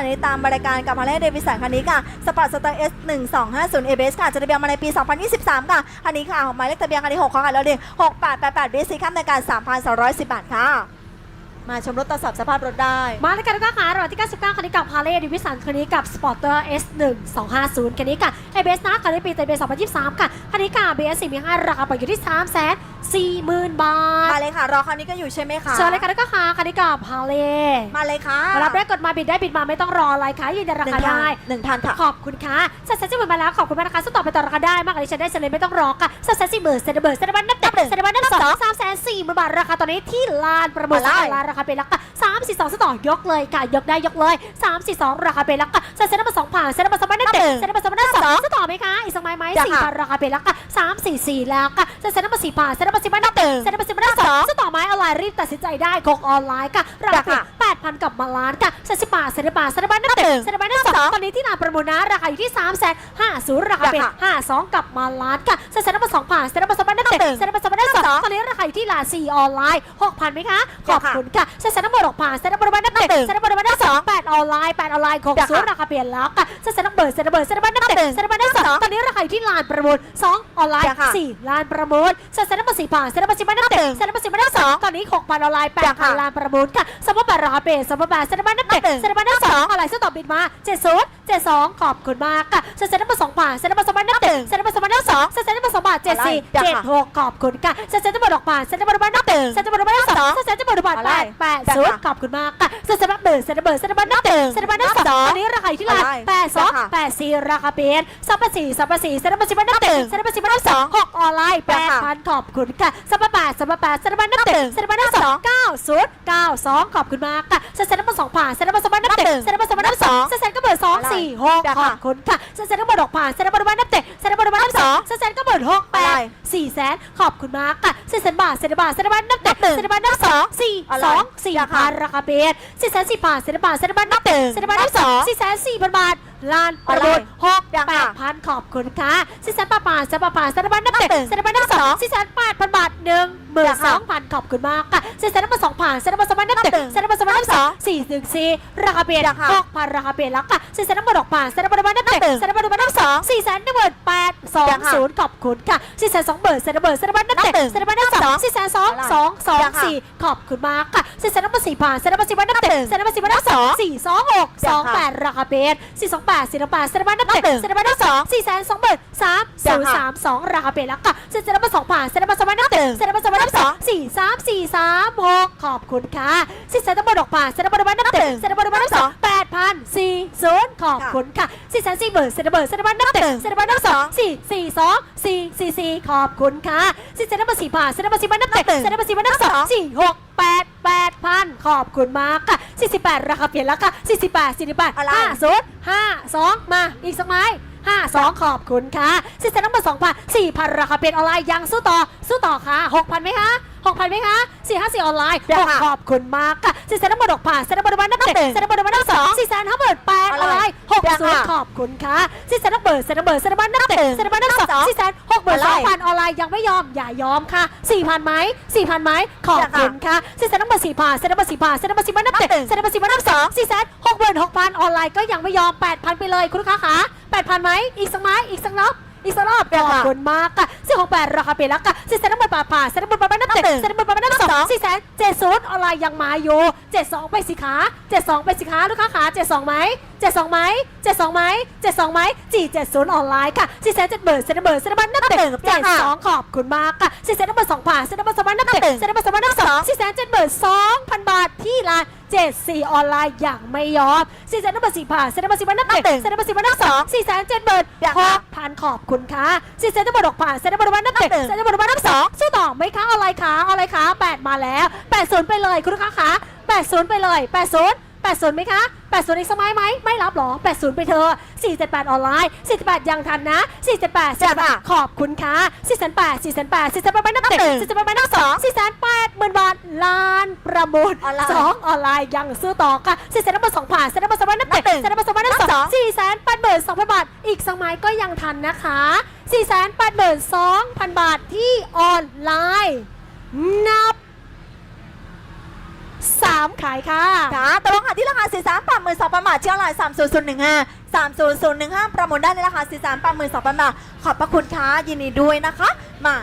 คันนี้ตามบริการกับมาเลเดวิสันคันนี้ค่ะสปอร์ตสเตอร์เอสหนึ่งสองห้าศูนย์เอเบสค่ะจะทะเบียนมาในปี 2023 ค่ะคันนี้ค่ะหมายเลขทะเบียนคันที่6ค่ะแล้วเดีหกแปดแปดแปดบีซีข้ามในการ3,210บาทค่ะ มาชมรถตรวจสอบสภาพรถได้ มาแล้วกันทุกท่านค่ะรางวัลที่ 99 คันนี้กับ Harley Davidson คันนี้กับ Sporter S1 250 คันนี้ค่ะ ABS นะคันนี้ปีเตเบ2023 ค่ะ คันนี้ค่ะ BS 4มี5ราคาปล่อยอยู่ที่3 4 0 0 0 0 บาท มาเลยค่ะ รอคันนี้ก็อยู่ใช่ไหมคะเชิญเลยค่ะทุกท่านค่ะคันนี้กับ Harley มาเลยค่ะรับได้กดมาบิดได้บิดมาไม่ต้องรออะไรค่ะยืนยันราคาได้หนึ่งพันค่ะ ขอบคุณค่ะสัตว์สัตว์จะหมดมาแล้วขอบคุณมากนะคะสู้ต่อไปต่อราคาได้มากกว่านี้ฉันได้เฉลยไม่ต้องรอค่ะสัตว์สัตว์สี่หมื่นเซนเบอร์เซนบันนับเด็ดเซนบันนับสองสามแสนสี่หมื่นบาทราคาตอนนี้ที่ลานประมูลมาเลยลานราคาเป็นลักค่ะสามสี่สองสต่อยกเลยค่ะยกได้ยกเลยสามสี่สองราคาเป็นลักค่ะสัตว์เซนบันสองผ่านเซนบันสองพันนับเด็ดเซนบันสองพันนับสองสู้ต่อไหมคะอีกสักไม้ไหมจ้ะสี่ค่ะพันราคาเป็นลักค่ะสามสี่สี่แล้วค่ะสัตว์เซนบันสี่ผ่านเซนบันสี่พันนับเด็ดเซนบันสี่พันนับสองสู้ต่อไหมออนไลน์รีบตัดสินใจได้คงออนไลน์ค่ะราคา เป็นจ้ะค่ะแปดพันกับมาล้านค่ะสัตว์สิบบาทเซนบันเซนบันนับเด็ดเซนบันนับสองตอนนี้ที่ลานประมูลนะราคาอยู่ที่สามแสนห้าศูนย์ราคาเป็นจ้ะค่ะห้าสองกับมาล้านค่ะเซ็นนับสองผ่านเซ็นนับสองพันนับเด็ดหนึ่งเซ็นนับสองพันนับสองสองตอนนี้ราคาอยู่ที่ลานสี่ออนไลน์หกพันไหมคะขจ้ะอบค่ะคุณค่ะเซ็นนับหกผ่านเซ็นนับนับเด็ดหนึ่งเซ็นนับนับสองแปดออนไลน์แปดออนไลน์หกจ้ะศูนย์ค่ะราคาเปลี่ยนแล้วค่ะเซ็นนับเบิร์ดเซ็นนับเบิร์ดเซ็นนับนับเด็ดหนึ่งเซ็นนับนับสองสองตอนนี้ราคาอยู่ที่ลานประมูลสองออนไลน์จ้ะค่ะสี่ลานประมูลเซ็นนับสี่ผ่านเซ็นนับสี่พันนับเด็ดหนึ่งเซ็นนับสี่พันนับสองตอนนี้หกพันออนไลน์แปดจ้ะพันค่ะลานประมูลค่ะสมมติแปดราคาเปลี่ยนสมมติแปดเซนนับนับเด็ดหนึ่งเซนนับนับสองออนไลน์ซื้อต่อบิดมาเจ็ดศูนย์เจ็ดสองขอบคุณมากค่ะเซ็นนับสองผ่านเซ็นนับสองพันนับเด็ดเซ็นนับสองพันนับสองเซ็นนับสองบาทเจ็ดสี่เจ็ดหกขอบคุณค่ะเซ็นนับดอกผ่านเซ็นนับดอกผ่านนับเด็ดเซ็นนับดอกผ่านนับสองเซ็นนับดอกผ่านแปดแปดศูนย์ขอบคุณมากค่ะเซ็นนับเบิร์ดเซ็นนับเบิร์ดเซ็นนับนับเด็ดเซนนับนับสองตอนนี้ราคาที่ร้านอะแปดสองแปดสี่ราคาเป็นสองแปดสี่สองแปดสี่เซ็นนับสิบบันนับเด็ดเซ็นนับสิบบันนับสองหกออนไลน์แปดพันขอบคุณค่ะสองแปดสองแปดเซนนับนับเด็ดเซ็นนับนับสองเก้าศูนย์เก้าสองขอบคุณมากค่ะ เซ็นนับสองผ่านเซ็นนับสองนับเด็ดเซ็นนับสองนับสองเซ็นก็เบิร์ดสองสี่หกจ้ะขค่ะอบคุณค่ะเซ็นก็เบิร์ดดอกผ่านเซ็นก็เบิร์ดนับเด็ดเซ็นก็เบิร์ดนับสองเซ็นก็เบิร์ดหกแปอะไรดสี่แสนขอบคุณมากค่ะ เซ็นบาทเซ็นบาทเซ็นบาทนับเด็ดนับหนึ่งเซ็นบาทนับสองสี่อะไรสองสี่จ้ะค่ะพันราคาเป็นสี่แสนสี่พันเซ็นบาทเซ็นบาทนับเด็ดเซ็นบาทนับสองสี่แสนสี่พันบาทล้านประมูลหกจ้ะแปค่ะดพันขอบคุณค่ะสี่แสนแปดพันเซ็นบาทเซ็นบาทนับเด็ดเซ็นบาทนับสองสี่แสนแปดพันบาทหนึ่งหมื่นสองพันขอบคุณมากค่ะสี่แสนนับสองพันเซ็นบาทสองพันนับเด็ดเซ็นบาทสองพันนับสองสี่หนึ่งสี่ราคาเปลี่ยนจ้ะค่ะหกพันราคาเปลี่ยนแล้วค่ะสี่แสนนับดอกพันเซ็นบาทนับเด็ดเซ็นบาทนับสองสี่แสนหนึ่งหมื่นแปดสองจ้ะค่ะ ศูนย์ขอบคุณค่ะสี่แสนสองหมื่นเซ็นบาทเซ็นบาทนับเด็ดนับหนึ่งเซ็นบาทนับสองสี่แสนสองสองสองจ้ะค่ะสี่ขอบคุณมากค่ะสี่แสนนับสี่พันเซ็นบาทสี่พันนับเด็ดเซ็นบาทสี่พันนับสองสี่สองหกสองแปดราคาเปลี่ยนสี่สองแปดสี่สองแปดเซ็นบาทนับเด็ดเซ็นบาทนับสองสี่แสนสองหมื่นสามศูนย์สามสองราคาเปลี่ยนแล้วค่ะสี่แสนนับสองพันเซ็นบาทสองพัน นับเด็ดเซ็นบาทสองพันนับสองสี่สามสี่สามหกขอบคุณค่ะสี่แสนนับดอกผ่านเซ็นบาทนับเด็ดเซ็นบาทนับสองแปดพันสี่ศูนย์ขอบคุณค่ะสี่แสนสี่หมื่นเซ็นบาทเซ็นบาทนับเด็ดเซ็นบาทนับสองสี่สี่สองสี่สี่สี่ขอบคุณค่ะสี่แสนนับสี่พันเซ็นบาทสี่พันนับเด็ดเซ็นบาทสี่พันนับสองสี่หกแปดแปดพันขอบคุณมากค่ะสี่สิบแปดราคาเปลี่ยนแล้วค่ะสี่สิบแปดสี่สิบแปดอะไรห้าศูนย์ห้าสองมาอีกสักไม้ ห้าสองขอบคุณค่ะสี่แสนนับสองพันสี่พันราคาเปลี่ยนออนไลน์ยังสู้ต่อสู้ต่อค่ะหกพันไหมคะหกพันไหมคะสี่ห้าสี่ออนไลน์จ้ะหกค่ะขอบคุณมากค่ะสี่แสนนับดอกผ่านเซ็นนับดอกนับเด็ดนับหนึ่งเซ็นนับดอกนับสองสี่แสนห้าหมื่นแปดออะอนไรไลน์ห กจ้ะศูนย์ค่ะขอบคุณค่ะสี่แสนนับเบิร์ดเซ็นนับเบิร์ดเซ็นนับนับเด็ดเซ็นนับนับสองสี่แสนหกหมื่นสองพันออนไลน์ยังไม่ยอมอย่ายอมค่ะสี่พันไหมสี่พันไหมขอบคุณค่ะสี่แสนนับเบิร์ดสี่พันเซ็นนับเบิร์ดสี่พันเซ็นนับเบิร์ดสี่พันนับเด็ดนับหนึ่งเซ็นนับเบิร์ดสี่พันนับสองสี่แสนหกหมื่นหกพันออนไลน์ก็ยังไม่ยอมแปดพันไปเลยคุณลูกค้าคะแปดพันไหมอีกสักไม้อีกสักรอบอีกสักรอบขจ้ะอบค่ะคุณมากค่ะ สี่หกแปดราคาเปลี่ยนแล้วค่ะสี่แสนนับเบิร์ดป่าป่าเซ็นนับเบิร์ดป่านับเด็ดนับหนึ่งเซ็นนับเบิร์ดป่านับสองสี่แสนเจ็ดศูนย์ออนไลน์ยังมาอยู่เจ็ดสองไปสิคะเจ็ดสองไปสิคะลูกค้าขาเจ็ดสองไหมเจ็ดสองไหมเจ็ดสองไหมเจ็ดสองไหมจีเจ็ดศูนย์ออนไลน์ค่ะสี่แสนเจ็ดหมื่นเซ็นนับเบิร์ดเซ็นนับเบิร์ดนับเด็ดนับหนึ่งเจ็ดจ้ะสองขอบคุณมากค่ะสี่แสนนับเบิร์ดสองพันเซ็นนับเบิร์ดสองพันนับเด็ดนับหนึ่งเซ็นนับเบิร์ดสองพันนับสองสี่แสนเจ็ดหมื่นสองพันบาทที่ร้าน เจ็ดสี่ออนไลน์อย่างไม่ยอมสี่แสนนับเบิร์ดสี่พันเซ็นนับเบิร์ดสี่พันนับเด็ดนับหนึ่งเซ็นนับเบิร์ดสี่พันนับสองสี่แสนเจ็ดหมื่นจ้ะหค่ะกพันขอบคุณค่ะสี่แสนนับเบิร์ดหกพันเซ็นนับเบิร์ดวันนับเด็ดนับหนึ่งเซ็นนับเบิร์ดวันนับสองสู้ต่อไหมคะอะไรคะอะไรคะแปดมาแล้วแปดศูนย์ไปเลยคุณลูกค้าคะแปดศูนย์ไปเลยแปดศูนย์แปดศูนย์ไหมคะแปดศูนย์อีกสมัยไหม ไม่รับหรอแปดศูนย์ไปเธอสี่เจ็ดแปดออนไลน์สี่เจ็ดแปดยังทันนะสี่เจ็ดแปดสี่จ้ะค่ะขอบคุณค่ะสี่แสนแปดสี่แสนแปดสี่แสนแปดไปนับเด็ดนับหนึ่งสี่แสนแปดไปนับสองสี่แสนแปด หมื่นบาทล้านประมูลออนไลน์สองออนไลน์ยังซื้อต่อค่ะสี่แสนนับเบิร์ดสองผ่านเซ็นนับเบิร์ดสองพันนับเด็ดนับหนึ่งเซ็นนับเบิร์ดสองพันนับสนับสอองงสี่แสนแปดหมื่นสองพันบาท อีกสมัยก็ยังทันนะคะสี่แสนแปดหมื่นสองพันบาทที่ออนไลน์นับสาขายค่ะค่ะตกลงค่ะที่ราคา43ปรับมือ2ประมาทเชี่ยวลาย30015 30015ประมูลได้ในราคา43ปรับมือ2ประมาท ขอบพระคุณค่ะยินดีด้วยนะคะ มา